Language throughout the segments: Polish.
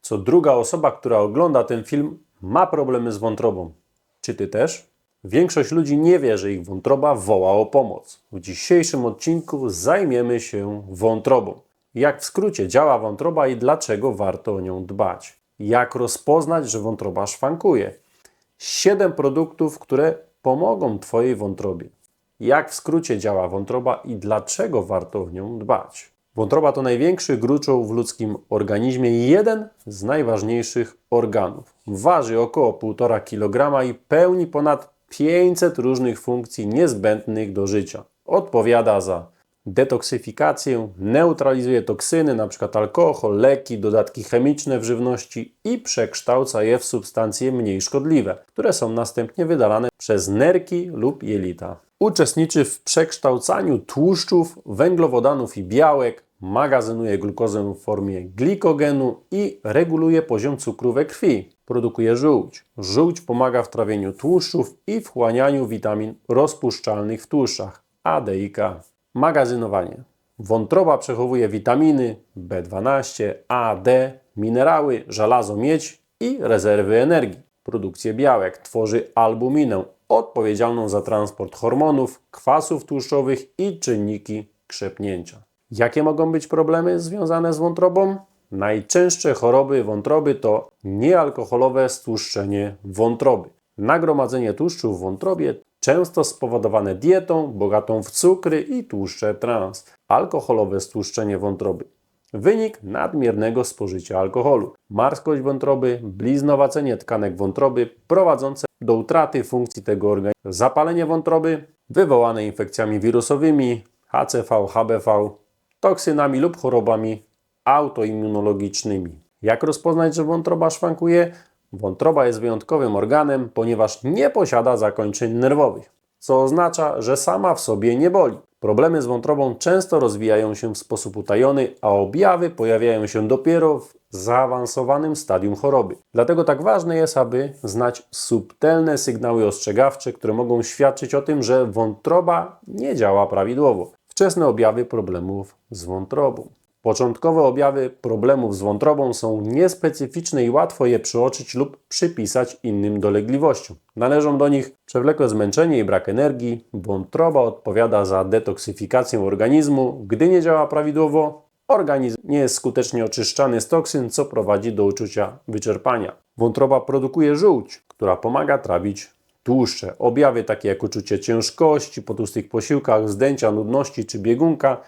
co druga osoba, która ogląda ten film, ma problemy z wątrobą. Czy ty też? Większość ludzi nie wie, że ich wątroba woła o pomoc. W dzisiejszym odcinku zajmiemy się wątrobą. Jak w skrócie działa wątroba i dlaczego warto o nią dbać. Jak rozpoznać, że wątroba szwankuje. 7 produktów, które pomogą Twojej wątrobie. Jak w skrócie działa wątroba i dlaczego warto o nią dbać. Wątroba to największy gruczoł w ludzkim organizmie i jeden z najważniejszych organów. Waży około 1,5 kg i pełni ponad 500 różnych funkcji niezbędnych do życia. Odpowiada za detoksyfikację, neutralizuje toksyny, np. alkohol, leki, dodatki chemiczne w żywności i przekształca je w substancje mniej szkodliwe, które są następnie wydalane przez nerki lub jelita. Uczestniczy w przekształcaniu tłuszczów, węglowodanów i białek, magazynuje glukozę w formie glikogenu i reguluje poziom cukru we krwi. Produkuje żółć. Żółć pomaga w trawieniu tłuszczów i wchłanianiu witamin rozpuszczalnych w tłuszczach A, D i K. Magazynowanie. Wątroba przechowuje witaminy B12, A, D, minerały, żelazo, miedź i rezerwy energii. Produkcję białek tworzy albuminę odpowiedzialną za transport hormonów, kwasów tłuszczowych i czynniki krzepnięcia. Jakie mogą być problemy związane z wątrobą? Najczęstsze choroby wątroby to niealkoholowe stłuszczenie wątroby. Nagromadzenie tłuszczu w wątrobie często spowodowane dietą bogatą w cukry i tłuszcze trans. Alkoholowe stłuszczenie wątroby. Wynik nadmiernego spożycia alkoholu. Marskość wątroby, bliznowacenie tkanek wątroby prowadzące do utraty funkcji tego organizmu. Zapalenie wątroby wywołane infekcjami wirusowymi, HCV, HBV, toksynami lub chorobami autoimmunologicznymi. Jak rozpoznać, że wątroba szwankuje? Wątroba jest wyjątkowym organem, ponieważ nie posiada zakończeń nerwowych, co oznacza, że sama w sobie nie boli. Problemy z wątrobą często rozwijają się w sposób utajony, a objawy pojawiają się dopiero w zaawansowanym stadium choroby. Dlatego tak ważne jest, aby znać subtelne sygnały ostrzegawcze, które mogą świadczyć o tym, że wątroba nie działa prawidłowo. Wczesne objawy problemów z wątrobą. Początkowe objawy problemów z wątrobą są niespecyficzne i łatwo je przeoczyć lub przypisać innym dolegliwościom. Należą do nich przewlekłe zmęczenie i brak energii. Wątroba odpowiada za detoksyfikację organizmu. Gdy nie działa prawidłowo, organizm nie jest skutecznie oczyszczany z toksyn, co prowadzi do uczucia wyczerpania. Wątroba produkuje żółć, która pomaga trawić tłuszcze. Objawy takie jak uczucie ciężkości po tłustych posiłkach, zdęcia, nudności czy biegunka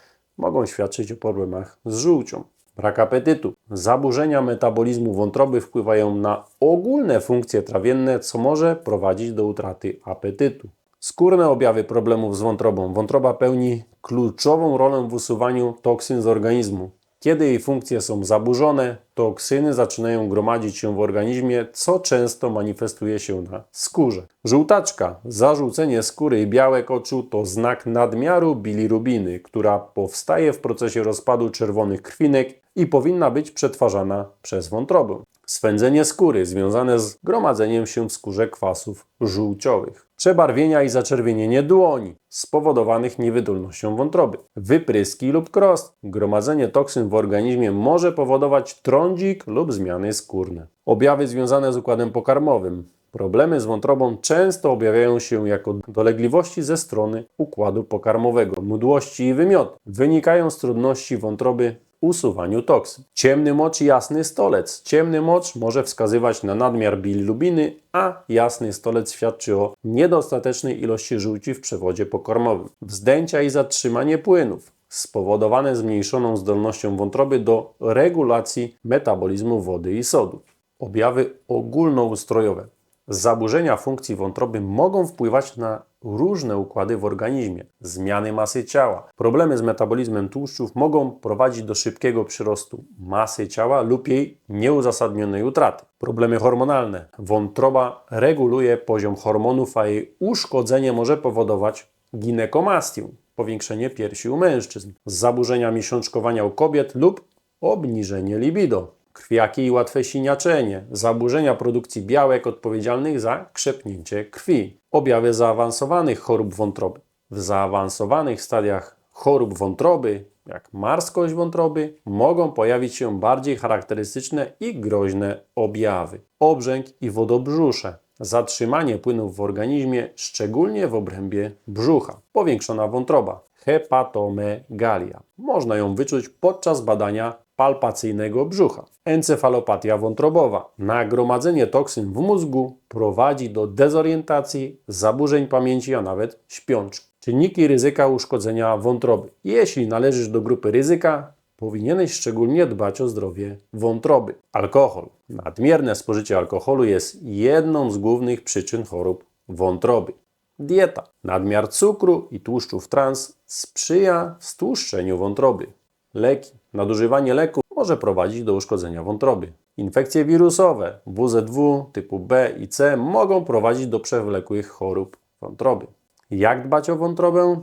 mogą świadczyć o problemach z żółcią. Brak apetytu. Zaburzenia metabolizmu wątroby wpływają na ogólne funkcje trawienne, co może prowadzić do utraty apetytu. Skórne objawy problemów z wątrobą. Wątroba pełni kluczową rolę w usuwaniu toksyn z organizmu. Kiedy jej funkcje są zaburzone, toksyny zaczynają gromadzić się w organizmie, co często manifestuje się na skórze. Żółtaczka, zarzucenie skóry i białek oczu to znak nadmiaru bilirubiny, która powstaje w procesie rozpadu czerwonych krwinek i powinna być przetwarzana przez wątrobę. Swędzenie skóry związane z gromadzeniem się w skórze kwasów żółciowych. Przebarwienia i zaczerwienienie dłoni spowodowanych niewydolnością wątroby. Wypryski lub krost. Gromadzenie toksyn w organizmie może powodować trądzik lub zmiany skórne. Objawy związane z układem pokarmowym. Problemy z wątrobą często objawiają się jako dolegliwości ze strony układu pokarmowego, mdłości i wymioty. Wynikają z trudności wątroby usuwaniu toksyn. Ciemny mocz i jasny stolec. Ciemny mocz może wskazywać na nadmiar bilirubiny, a jasny stolec świadczy o niedostatecznej ilości żółci w przewodzie pokarmowym. Wzdęcia i zatrzymanie płynów spowodowane zmniejszoną zdolnością wątroby do regulacji metabolizmu wody i sodu. Objawy ogólnoustrojowe. Zaburzenia funkcji wątroby mogą wpływać na różne układy w organizmie, zmiany masy ciała. Problemy z metabolizmem tłuszczów mogą prowadzić do szybkiego przyrostu masy ciała lub jej nieuzasadnionej utraty. Problemy hormonalne. Wątroba reguluje poziom hormonów, a jej uszkodzenie może powodować ginekomastię, powiększenie piersi u mężczyzn, zaburzenia miesiączkowania u kobiet lub obniżenie libido krwiaki i łatwe siniaczenie, zaburzenia produkcji białek odpowiedzialnych za krzepnięcie krwi, objawy zaawansowanych chorób wątroby. W zaawansowanych stadiach chorób wątroby jak marskość wątroby, mogą pojawić się bardziej charakterystyczne i groźne objawy. Obrzęk i wodobrzusze. Zatrzymanie płynów w organizmie, szczególnie w obrębie brzucha. Powiększona wątroba. Hepatomegalia. Można ją wyczuć podczas badania palpacyjnego brzucha. Encefalopatia wątrobowa. Nagromadzenie toksyn w mózgu prowadzi do dezorientacji, zaburzeń pamięci, a nawet śpiączki. Czynniki ryzyka uszkodzenia wątroby. Jeśli należysz do grupy ryzyka, powinieneś szczególnie dbać o zdrowie wątroby. Alkohol. Nadmierne spożycie alkoholu jest jedną z głównych przyczyn chorób wątroby. Dieta. Nadmiar cukru i tłuszczów trans sprzyja stłuszczeniu wątroby. Leki. Nadużywanie leków może prowadzić do uszkodzenia wątroby. Infekcje wirusowe WZW typu B i C mogą prowadzić do przewlekłych chorób wątroby. Jak dbać o wątrobę?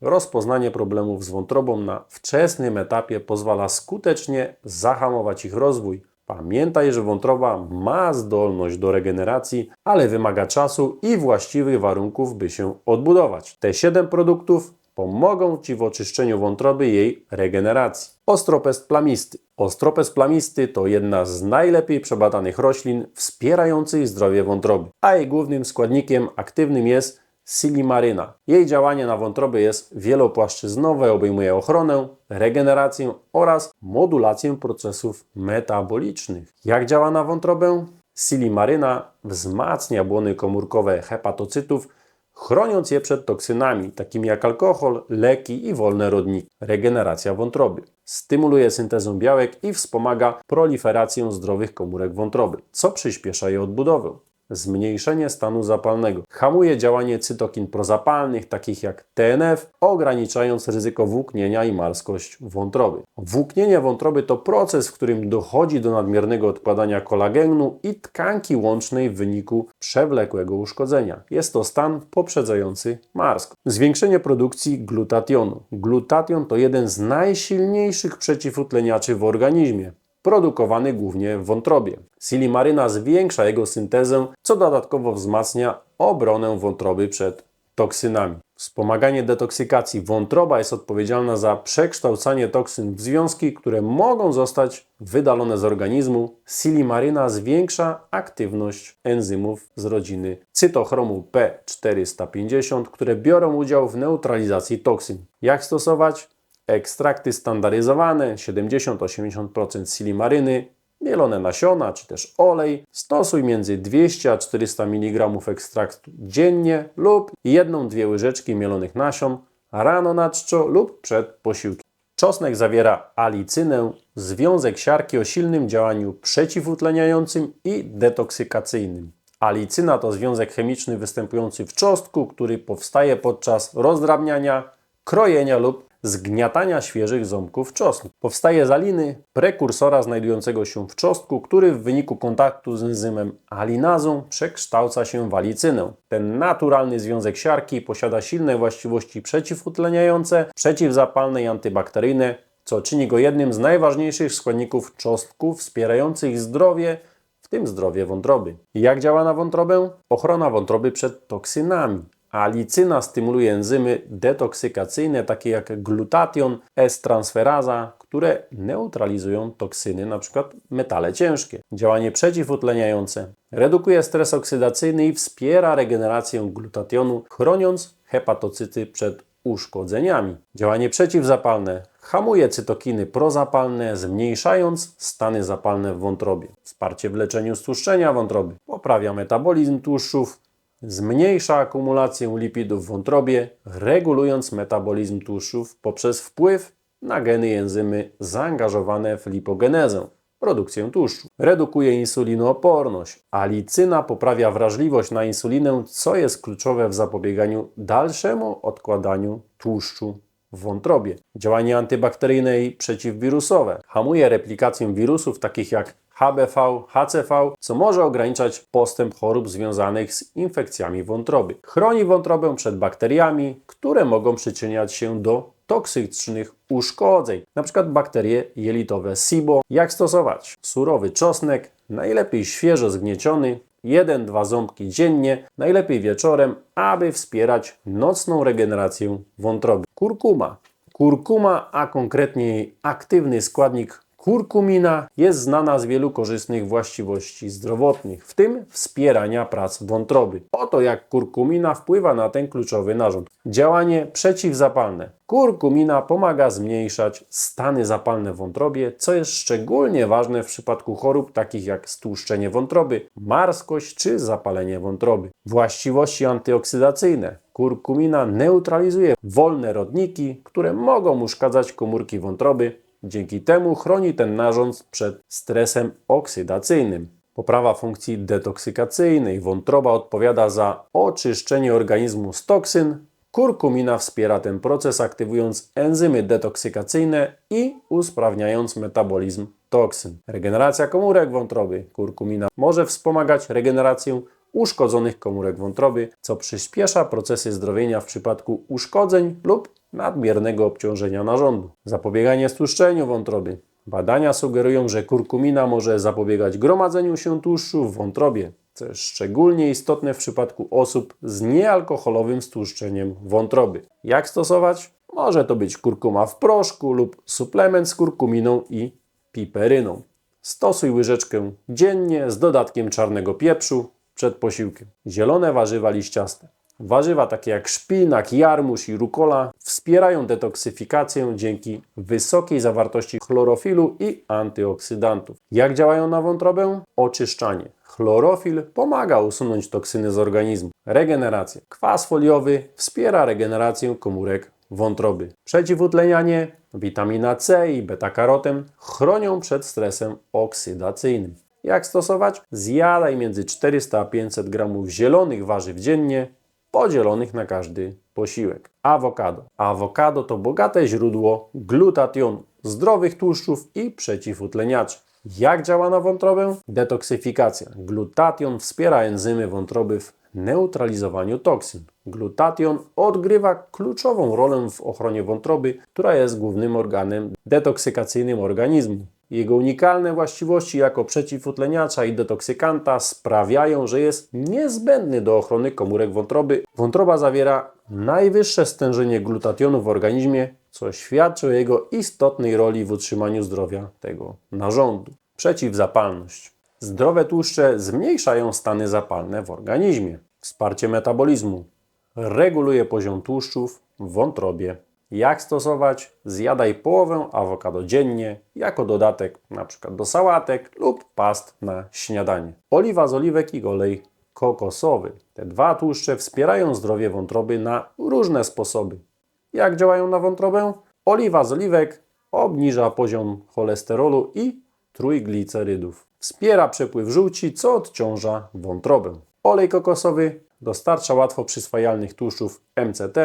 Rozpoznanie problemów z wątrobą na wczesnym etapie pozwala skutecznie zahamować ich rozwój. Pamiętaj, że wątroba ma zdolność do regeneracji, ale wymaga czasu i właściwych warunków, by się odbudować. Te 7 produktów pomogą Ci w oczyszczeniu wątroby jej regeneracji. Ostropest plamisty. Ostropest plamisty to jedna z najlepiej przebadanych roślin wspierających zdrowie wątroby, a jej głównym składnikiem aktywnym jest silimaryna. Jej działanie na wątrobę jest wielopłaszczyznowe, obejmuje ochronę, regenerację oraz modulację procesów metabolicznych. Jak działa na wątrobę? Silimaryna wzmacnia błony komórkowe hepatocytów, chroniąc je przed toksynami, takimi jak alkohol, leki i wolne rodniki. Regeneracja wątroby. Stymuluje syntezę białek i wspomaga proliferację zdrowych komórek wątroby, co przyspiesza jej odbudowę. Zmniejszenie stanu zapalnego. Hamuje działanie cytokin prozapalnych, takich jak TNF, ograniczając ryzyko włóknienia i marskość wątroby. Włóknienie wątroby to proces, w którym dochodzi do nadmiernego odkładania kolagenu i tkanki łącznej w wyniku przewlekłego uszkodzenia. Jest to stan poprzedzający marskość. Zwiększenie produkcji glutationu. Glutation to jeden z najsilniejszych przeciwutleniaczy w organizmie produkowany głównie w wątrobie. Silimaryna zwiększa jego syntezę, co dodatkowo wzmacnia obronę wątroby przed toksynami. Wspomaganie detoksykacji. Wątroba jest odpowiedzialna za przekształcanie toksyn w związki, które mogą zostać wydalone z organizmu. Silimaryna zwiększa aktywność enzymów z rodziny cytochromu P450, które biorą udział w neutralizacji toksyn. Jak stosować? Ekstrakty standaryzowane 70-80% silimaryny, mielone nasiona czy też olej. Stosuj między 200 a 400 mg ekstraktu dziennie lub jedną-dwie łyżeczki mielonych nasion rano na czczo lub przed posiłkiem. Czosnek zawiera alicynę, związek siarki o silnym działaniu przeciwutleniającym i detoksykacyjnym. Alicyna to związek chemiczny występujący w czosnku, który powstaje podczas rozdrabniania, krojenia lub zgniatania świeżych ząbków czosnku. Powstaje z aliny, prekursora znajdującego się w czosnku, który w wyniku kontaktu z enzymem alinazą przekształca się w alicynę. Ten naturalny związek siarki posiada silne właściwości przeciwutleniające, przeciwzapalne i antybakteryjne, co czyni go jednym z najważniejszych składników czosnku wspierających zdrowie, w tym zdrowie wątroby. Jak działa na wątrobę? Ochrona wątroby przed toksynami. Alicyna stymuluje enzymy detoksykacyjne takie jak glutation, S-transferaza, które neutralizują toksyny, np. metale ciężkie. Działanie przeciwutleniające redukuje stres oksydacyjny i wspiera regenerację glutationu, chroniąc hepatocyty przed uszkodzeniami. Działanie przeciwzapalne hamuje cytokiny prozapalne, zmniejszając stany zapalne w wątrobie. Wsparcie w leczeniu stłuszczenia wątroby poprawia metabolizm tłuszczów, Zmniejsza akumulację lipidów w wątrobie, regulując metabolizm tłuszczów poprzez wpływ na geny i enzymy zaangażowane w lipogenezę, produkcję tłuszczu. Redukuje insulinooporność. Alicyna poprawia wrażliwość na insulinę, co jest kluczowe w zapobieganiu dalszemu odkładaniu tłuszczu w wątrobie. Działanie antybakteryjne i przeciwwirusowe. Hamuje replikację wirusów takich jak HBV, HCV, co może ograniczać postęp chorób związanych z infekcjami wątroby. Chroni wątrobę przed bakteriami, które mogą przyczyniać się do toksycznych uszkodzeń, np. bakterie jelitowe SIBO. Jak stosować? Surowy czosnek, najlepiej świeżo zgnieciony, 1-2 ząbki dziennie, najlepiej wieczorem, aby wspierać nocną regenerację wątroby. Kurkuma. Kurkuma, a konkretnie jej aktywny składnik kurkumina jest znana z wielu korzystnych właściwości zdrowotnych, w tym wspierania prac wątroby. Oto jak kurkumina wpływa na ten kluczowy narząd. Działanie przeciwzapalne. Kurkumina pomaga zmniejszać stany zapalne w wątrobie, co jest szczególnie ważne w przypadku chorób takich jak stłuszczenie wątroby, marskość czy zapalenie wątroby. Właściwości antyoksydacyjne. Kurkumina neutralizuje wolne rodniki, które mogą uszkadzać komórki wątroby, Dzięki temu chroni ten narząd przed stresem oksydacyjnym. Poprawa funkcji detoksykacyjnej. Wątroba odpowiada za oczyszczenie organizmu z toksyn. Kurkumina wspiera ten proces, aktywując enzymy detoksykacyjne i usprawniając metabolizm toksyn. Regeneracja komórek wątroby. Kurkumina może wspomagać regenerację uszkodzonych komórek wątroby, co przyspiesza procesy zdrowienia w przypadku uszkodzeń lub nadmiernego obciążenia narządu. Zapobieganie stłuszczeniu wątroby. Badania sugerują, że kurkumina może zapobiegać gromadzeniu się tłuszczu w wątrobie, co jest szczególnie istotne w przypadku osób z niealkoholowym stłuszczeniem wątroby. Jak stosować? Może to być kurkuma w proszku lub suplement z kurkuminą i piperyną. Stosuj łyżeczkę dziennie z dodatkiem czarnego pieprzu przed posiłkiem. Zielone warzywa liściaste. Warzywa takie jak szpinak, jarmuż i rukola wspierają detoksyfikację dzięki wysokiej zawartości chlorofilu i antyoksydantów. Jak działają na wątrobę? Oczyszczanie. Chlorofil pomaga usunąć toksyny z organizmu. Regeneracja. Kwas foliowy wspiera regenerację komórek wątroby. Przeciwutlenianie, witamina C i beta-karoten chronią przed stresem oksydacyjnym. Jak stosować? Zjadaj między 400 a 500 gramów zielonych warzyw dziennie, podzielonych na każdy posiłek. Awokado. Awokado to bogate źródło glutationu, zdrowych tłuszczów i przeciwutleniaczy. Jak działa na wątrobę? Detoksyfikacja. Glutation wspiera enzymy wątroby w neutralizowaniu toksyn. Glutation odgrywa kluczową rolę w ochronie wątroby, która jest głównym organem detoksykacyjnym organizmu. Jego unikalne właściwości jako przeciwutleniacza i detoksykanta sprawiają, że jest niezbędny do ochrony komórek wątroby. Wątroba zawiera najwyższe stężenie glutationu w organizmie, co świadczy o jego istotnej roli w utrzymaniu zdrowia tego narządu. Przeciwzapalność. Zdrowe tłuszcze zmniejszają stany zapalne w organizmie. Wsparcie metabolizmu. Reguluje poziom tłuszczów w wątrobie. Jak stosować? Zjadaj połowę awokado dziennie jako dodatek np. do sałatek lub past na śniadanie. Oliwa z oliwek i olej kokosowy. Te dwa tłuszcze wspierają zdrowie wątroby na różne sposoby. Jak działają na wątrobę? Oliwa z oliwek obniża poziom cholesterolu i trójglicerydów. Wspiera przepływ żółci, co odciąża wątrobę. Olej kokosowy dostarcza łatwo przyswajalnych tłuszczów MCT,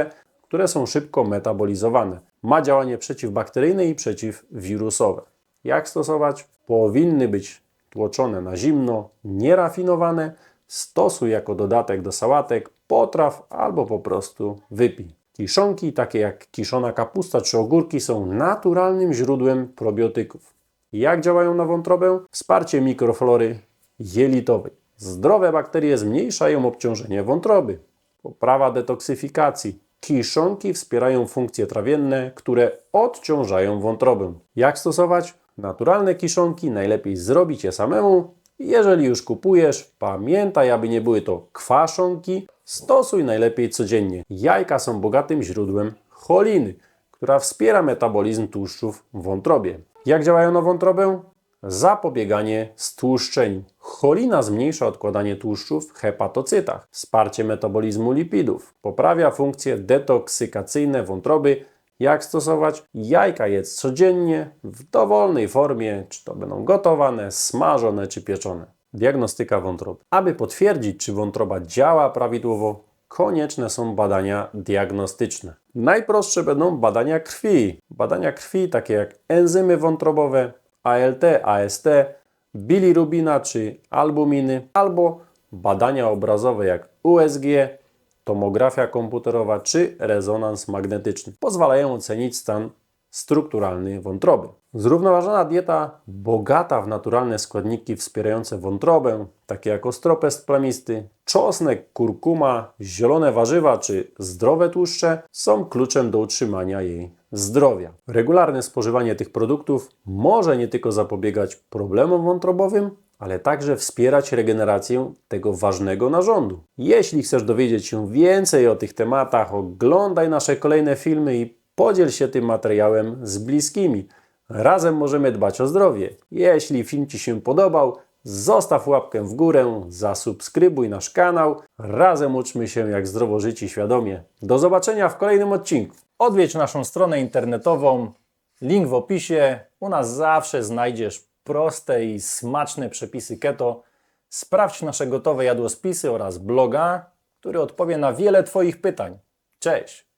które są szybko metabolizowane. Ma działanie przeciwbakteryjne i przeciwwirusowe. Jak stosować? Powinny być tłoczone na zimno, nierafinowane. Stosuj jako dodatek do sałatek, potraw albo po prostu wypij. Kiszonki, takie jak kiszona kapusta czy ogórki, są naturalnym źródłem probiotyków. Jak działają na wątrobę? Wsparcie mikroflory jelitowej. Zdrowe bakterie zmniejszają obciążenie wątroby. Poprawa detoksyfikacji. Kiszonki wspierają funkcje trawienne, które odciążają wątrobę. Jak stosować? Naturalne kiszonki najlepiej zrobić je samemu. Jeżeli już kupujesz, pamiętaj, aby nie były to kwaszonki. Stosuj najlepiej codziennie. Jajka są bogatym źródłem choliny, która wspiera metabolizm tłuszczów w wątrobie. Jak działają na wątrobę? Zapobieganie stłuszczeniu. Cholina zmniejsza odkładanie tłuszczów w hepatocytach, wsparcie metabolizmu lipidów, poprawia funkcje detoksykacyjne wątroby. Jak stosować? Jajka jedz codziennie w dowolnej formie, czy to będą gotowane, smażone czy pieczone. Diagnostyka wątroby. Aby potwierdzić, czy wątroba działa prawidłowo, konieczne są badania diagnostyczne. Najprostsze będą badania krwi. Badania krwi takie jak enzymy wątrobowe, ALT, AST, bilirubina czy albuminy, albo badania obrazowe jak USG, tomografia komputerowa czy rezonans magnetyczny pozwalają ocenić stan strukturalny wątroby. Zrównoważona dieta, bogata w naturalne składniki wspierające wątrobę, takie jak ostropest plamisty, czosnek, kurkuma, zielone warzywa czy zdrowe tłuszcze, są kluczem do utrzymania jej zdrowia. Regularne spożywanie tych produktów może nie tylko zapobiegać problemom wątrobowym, ale także wspierać regenerację tego ważnego narządu. Jeśli chcesz dowiedzieć się więcej o tych tematach, oglądaj nasze kolejne filmy i podziel się tym materiałem z bliskimi. Razem możemy dbać o zdrowie. Jeśli film Ci się podobał, zostaw łapkę w górę, zasubskrybuj nasz kanał. Razem uczmy się jak zdrowo żyć i świadomie. Do zobaczenia w kolejnym odcinku. Odwiedź naszą stronę internetową, link w opisie. U nas zawsze znajdziesz proste i smaczne przepisy keto. Sprawdź nasze gotowe jadłospisy oraz bloga, który odpowie na wiele Twoich pytań. Cześć!